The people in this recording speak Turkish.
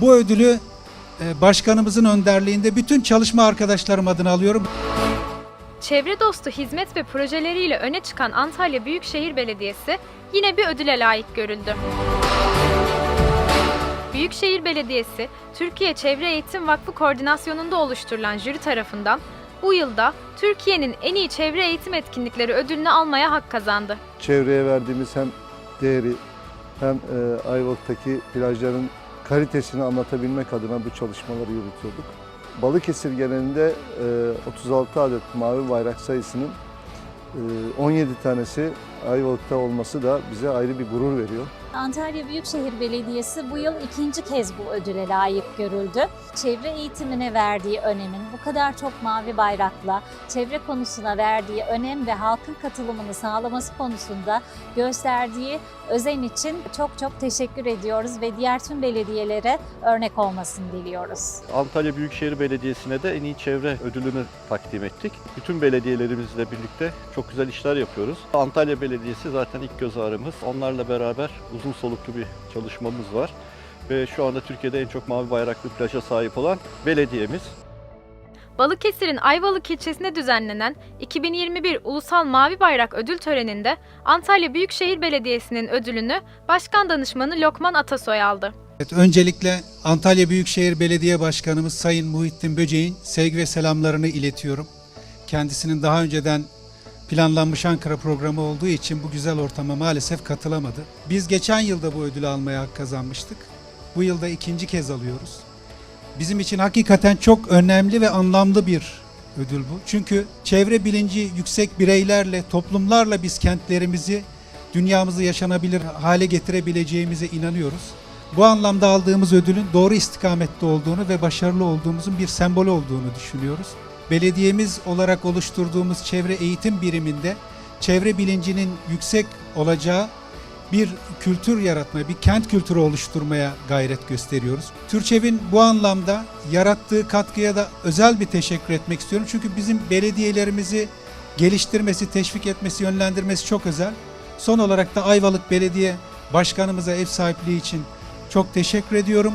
Bu ödülü e, başkanımızın önderliğinde bütün çalışma arkadaşlarım adına alıyorum. Çevre dostu hizmet ve projeleriyle öne çıkan Antalya Büyükşehir Belediyesi yine bir ödüle layık görüldü. Büyükşehir Belediyesi, Türkiye Çevre Eğitim Vakfı koordinasyonunda oluşturulan jüri tarafından bu yılda Türkiye'nin en iyi çevre eğitim etkinlikleri ödülünü almaya hak kazandı. çevreye verdiğimiz hem değeri hem e, Ayvalık'taki plajların kalitesini anlatabilmek adına bu çalışmaları yürütüyorduk. Balıkesir genelinde e, 36 adet mavi bayrak sayısının e, 17 tanesi Ayvalık'ta olması da bize ayrı bir gurur veriyor. Antalya Büyükşehir Belediyesi bu yıl ikinci kez bu ödüle layık görüldü. Çevre eğitimine verdiği önemin bu kadar çok mavi bayrakla çevre konusuna verdiği önem ve halkın katılımını sağlaması konusunda gösterdiği özen için çok çok teşekkür ediyoruz ve diğer tüm belediyelere örnek olmasını diliyoruz. Antalya Büyükşehir Belediyesi'ne de en iyi çevre ödülünü takdim ettik. Bütün belediyelerimizle birlikte çok güzel işler yapıyoruz. Antalya Belediyesi zaten ilk göz ağrımız. Onlarla beraber uzun soluklu bir çalışmamız var. Ve şu anda Türkiye'de en çok mavi bayraklı plaja sahip olan belediyemiz. Balıkesir'in Ayvalık ilçesinde düzenlenen 2021 Ulusal Mavi Bayrak Ödül Töreni'nde Antalya Büyükşehir Belediyesi'nin ödülünü Başkan Danışmanı Lokman Atasoy aldı. Evet, öncelikle Antalya Büyükşehir Belediye Başkanımız Sayın Muhittin Böceğin sevgi ve selamlarını iletiyorum. Kendisinin daha önceden planlanmış Ankara programı olduğu için bu güzel ortama maalesef katılamadı. Biz geçen yılda bu ödülü almaya hak kazanmıştık. Bu yılda ikinci kez alıyoruz. Bizim için hakikaten çok önemli ve anlamlı bir ödül bu. Çünkü çevre bilinci yüksek bireylerle, toplumlarla biz kentlerimizi, dünyamızı yaşanabilir hale getirebileceğimize inanıyoruz. Bu anlamda aldığımız ödülün doğru istikamette olduğunu ve başarılı olduğumuzun bir sembol olduğunu düşünüyoruz. Belediyemiz olarak oluşturduğumuz çevre eğitim biriminde çevre bilincinin yüksek olacağı bir kültür yaratmaya, bir kent kültürü oluşturmaya gayret gösteriyoruz. Türçev'in bu anlamda yarattığı katkıya da özel bir teşekkür etmek istiyorum. Çünkü bizim belediyelerimizi geliştirmesi, teşvik etmesi, yönlendirmesi çok özel. Son olarak da Ayvalık Belediye Başkanımıza ev sahipliği için çok teşekkür ediyorum.